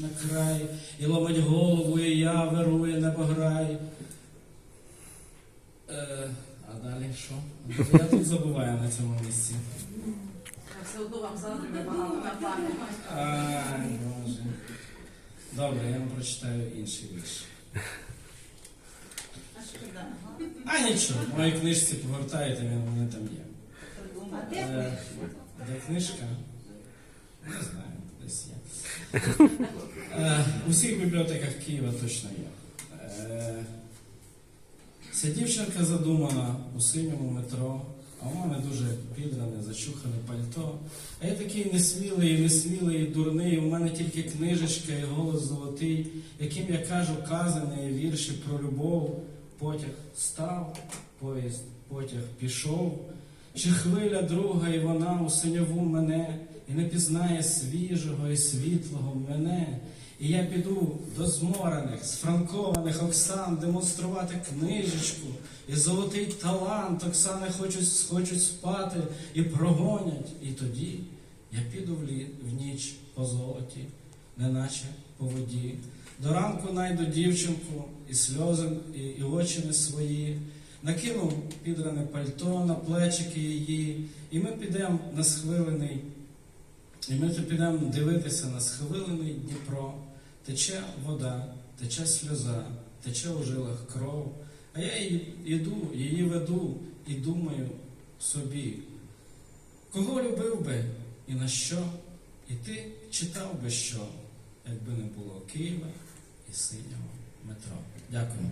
на край, і ломить голову, і я вирує небограй. Е, а далі що? Я тут забуваю на цьому місці. Все одно вам багато на. Ай, Боже. Добре, я вам прочитаю інший вірш. А? А нічого, в моїй книжці повертаєте, він у мене там є. Придумав. Е, Де книжка? Не знаю, десь є. Е, У всіх бібліотеках Києва точно є. Е, Ця дівчинка задумана у синьому метро, а у мене дуже підране, зачухане пальто. А я такий несмілий, несмілий, дурний. У мене тільки книжечка і голос золотий, яким я кажу казані вірші про любов. Потяг став, поїзд, потяг пішов. Чи хвиля друга, і вона у синьову мене, і не пізнає свіжого і світлого мене. І я піду до зморених, сфранкованих Оксан демонструвати книжечку, і золотий талант Оксани хочуть, хочуть спати і прогонять. І тоді я піду в, лі, в ніч по золоті, неначе по воді. До ранку найду дівчинку, і сльози, і, і очі не свої. Накинув підране пальто на плечики її, і ми підемо на схвилений, і ми підемо дивитися на схвилений Дніпро. Тече вода, тече сльоза, тече у жилах кров. А я іду, її веду і думаю собі, кого любив би і на що? І ти читав би що, якби не було Києва і синього метро. Дякую.